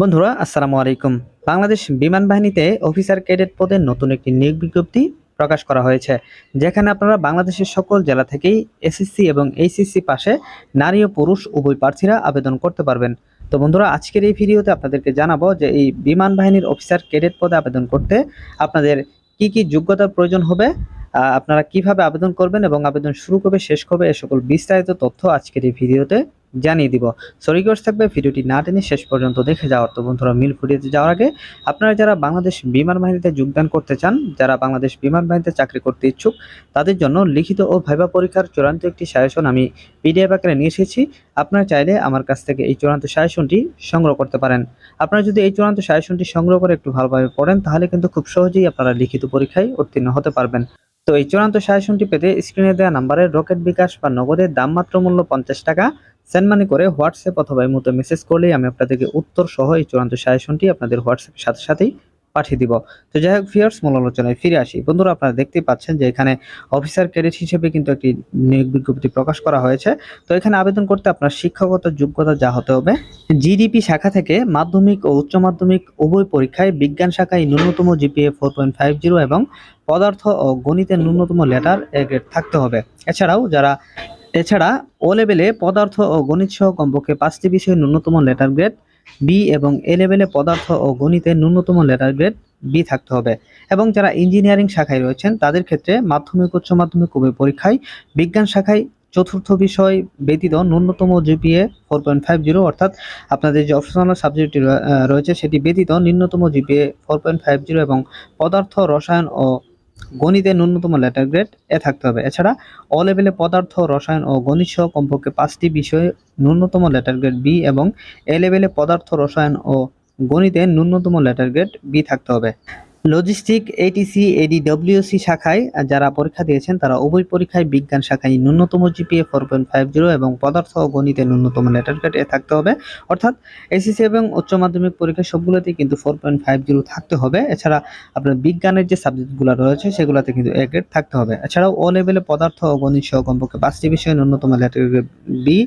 বন্ধুরা, আসসালামু আলাইকুম। বাংলাদেশ বিমান বাহিনীতে অফিসার ক্যাডেট পদে নতুন একটি নিয়োগ বিজ্ঞপ্তি প্রকাশ করা হয়েছে, যেখানে আপনারা বাংলাদেশের সকল জেলা থেকেই এসএসসি এবং এইচএসসি পাশে নারী ও পুরুষ উভয় প্রার্থীরা আবেদন করতে পারবেন। তো বন্ধুরা, আজকের এই ভিডিওতে আপনাদেরকে জানাব যে এই বিমান বাহিনীর অফিসার ক্যাডেট পদে আবেদন করতে আপনাদের কি কি যোগ্যতার প্রয়োজন হবে আপনারা কীভাবে আবেদন করবেন এবং আবেদন শুরু করবে শেষ করবে এ সকল বিস্তারিত তথ্য আজকের এই ভিডিওতে জানিয়ে দিব। সো রিকোয়েস্ট থাকবে ভিডিওটি না টেনে শেষ পর্যন্ত দেখে যাওয়ার। তো বন্ধুরা, মিল ভিডিওতে যাওয়ার আগে আপনারা যারা বাংলাদেশ বিমান বাহিনীতে যোগদান করতে চান, যারা বাংলাদেশ বিমান বাহিনীতে চাকরি করতে ইচ্ছুক, তাদের জন্য লিখিত ও ভাইবা পরীক্ষার চূড়ান্ত একটি সাজেশন আমি পিডিএফ আকারে নিয়ে এসেছি। আপনারা চাইলে আমার কাছ থেকে এই চূড়ান্ত সাজেশনটি সংগ্রহ করতে পারেন। আপনারা যদি এই চূড়ান্ত সাজেশনটি সংগ্রহ করে একটু ভালোভাবে পড়েন, তাহলে কিন্তু খুব সহজেই আপনারা লিখিত পরীক্ষায় উত্তীর্ণ হতে পারবেন। তো এই চূড়ান্ত সাজেশনটি পেতে স্ক্রিনে দেওয়া নাম্বারে রকেট বিকাশ বা নগদের দাম মাত্র মূল্য পঞ্চাশ টাকা। সেন্ড মানি করে হোয়াটসঅ্যাপ অথবা এই মতো মেসেজ করলেই আমি আপনাদেরকে উত্তর সহ এই চূড়ান্ত সাজেশনটি আপনাদের হোয়াটসঅ্যাপের সাথে সাথেই পাঠিয়ে দিব। তো যাই হোক ফিয়ার্স মূল আলোচনায় ফিরে আসি। বন্ধুরা, আপনারা দেখতেই পাচ্ছেন যে এখানে অফিসার ক্যাডেট হিসেবে কিন্তু একটি নিয়োগ বিজ্ঞপ্তি প্রকাশ করা হয়েছে। তো এখানে আবেদন করতে আপনার শিক্ষাগত যোগ্যতা যা হতে হবে। জিডিপি শাখা থেকে মাধ্যমিক ও উচ্চ মাধ্যমিক উভয় পরীক্ষায় বিজ্ঞান শাখায় ন্যূনতম GPA four point five zero এবং পদার্থ ও গণিতের ন্যূনতম লেটার এ গ্রেড থাকতে হবে। এছাড়াও যারা এছাড়া ও লেভেলে পদার্থ ও গণিত সহ কমপক্ষে পাঁচটি বিষয়ে ন্যূনতম লেটার গ্রেড বি এবং এ লেভেলে পদার্থ ও গণিতে ন্যূনতম লেটার গ্রেড বি থাকতে হবে। এবং যারা ইঞ্জিনিয়ারিং শাখায় রয়েছেন, তাদের ক্ষেত্রে মাধ্যমিক, উচ্চ মাধ্যমিক উভয় পরীক্ষায় বিজ্ঞান শাখায় চতুর্থ বিষয় ব্যতীত ন্যূনতম GPA four point five zero অর্থাৎ আপনাদের যে অপশনাল সাবজেক্টটি রয়েছে, সেটি ব্যতীত ন্যূনতম GPA four point five zero এবং পদার্থ, রসায়ন ও গণিতে ন্যূনতম লেটার গ্রেড এ থাকতে হবে। এছাড়া অ লেভেলে পদার্থ, রসায়ন ও গণিত সহ কমপক্ষে পাঁচটি বিষয়ে ন্যূনতম লেটার গ্রেড বি এবং এ লেভেলে পদার্থ, রসায়ন ও গণিতে ন্যূনতম লেটার গ্রেড বি থাকতে হবে। লজিস্টিক এটিসি এডিডব্লিউসি শাখায় যারা পরীক্ষা দিয়েছেন, তারা উভয় পরীক্ষায় বিজ্ঞান শাখায় ন্যূনতম GPA four point five zero এবং পদার্থ ও গণিতে ন্যূনতম লেটার গ্রেড এ থাকতে হবে। অর্থাৎ এসএসসি এবং উচ্চ মাধ্যমিক পরীক্ষা সবগুলোতেই কিন্তু ফোর পয়েন্ট ফাইভ জিরো থাকতে হবে। এছাড়া আপনার বিজ্ঞানের যে সাবজেক্টগুলো রয়েছে, সেগুলোতে কিন্তু এ গ্রেড থাকতে হবে। এছাড়াও ও লেভেলে পদার্থ ও গণিত সহ কমপক্ষে পাঁচটি বিষয়ে ন্যূনতম লেটার গ্রেড বি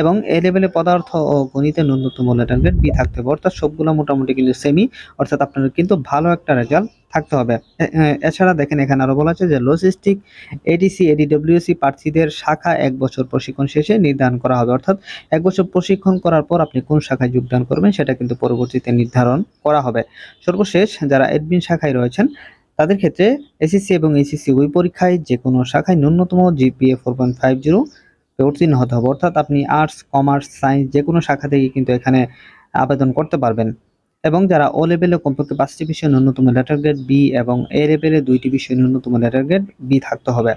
এবং এ লেভেলে পদার্থ ও গণিতে ন্যূনতম লেটার গ্রেড বি থাকতে হবে। অর্থাৎ সবগুলো মোটামুটি কিন্তু সেমি অর্থাৎ আপনার কিন্তু ভালো একটা রেজাল্ট থাকতে হবে। এছাড়া দেখেন এখানে আরও বলা আছে যে লজিস্টিক এডিসি এডিডব্লিউসি প্রার্থীদের শাখা এক বছর প্রশিক্ষণ শেষে নির্ধারণ করা হবে। অর্থাৎ এক বছর প্রশিক্ষণ করার পর আপনি কোন শাখায় যোগদান করবেন সেটা কিন্তু পরবর্তীতে নির্ধারণ করা হবে। সর্বশেষ যারা অ্যাডমিন শাখায় রয়েছেন, তাদের ক্ষেত্রে এসএসসি এবং এইচএসসি ওই পরীক্ষায় যে কোনো শাখায় ন্যূনতম GPA four point five zero উত্তীর্ণ হতে হবে। অর্থাৎ আপনি আর্টস কমার্স সায়েন্স যে কোনো শাখা থেকে কিন্তু এখানে আবেদন করতে পারবেন। এবং যারা ও লেভেলে কমপক্ষে পাঁচটি বিষয়ে ন্যূনতম লেটার গ্রেড বি এবং এ লেভেলে দুইটি বিষয়ে ন্যূনতম লেটার গ্রেড বি থাকতে হবে।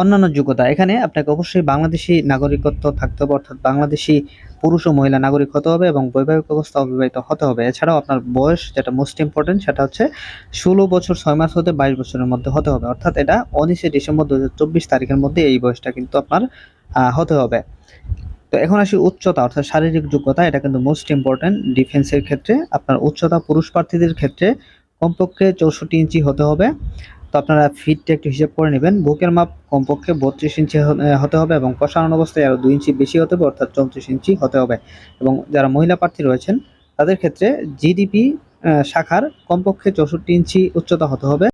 অন্যান্য যোগ্যতা, এখানে আপনাকে অবশ্যই বাংলাদেশি নাগরিকত্ব থাকতে হবে, অর্থাৎ বাংলাদেশি পুরুষ ও মহিলা নাগরিক হতে হবে এবং বৈবাহিক অবস্থা অবিবাহিত হতে হবে। এছাড়াও আপনার বয়স যেটা মোস্ট ইম্পর্টেন্ট সেটা হচ্ছে ষোলো বছর, ছয় মাস হতে বাইশ বছরের মধ্যে হতে হবে। অর্থাৎ এটা উনিশে ডিসেম্বর দু হাজার চব্বিশ তারিখের মধ্যে এই বয়সটা কিন্তু আপনার হতে হবে। তো এখন আসি উচ্চতা, অর্থাৎ শারীরিক যোগ্যতা, এটা কিন্তু মোস্ট ইম্পর্টেন্ট ডিফেন্সের ক্ষেত্রে। আপনার উচ্চতা পুরুষ প্রার্থীদের ক্ষেত্রে কমপক্ষে চৌষট্টি ইঞ্চি হতে হবে। তো আপনারা ফিটটা একটু হিসাব করে নেবেন। বুকের মাপ কমপক্ষে বত্রিশ ইঞ্চি হতে হবে এবং প্রসারণ অবস্থায় আরও দুই ইঞ্চি বেশি হতে হবে, অর্থাৎ চৌত্রিশ ইঞ্চি হতে হবে। এবং যারা মহিলা প্রার্থী রয়েছেন, তাদের ক্ষেত্রে জিডিপি শাখার কমপক্ষে চৌষট্টি ইঞ্চি উচ্চতা হতে হবে।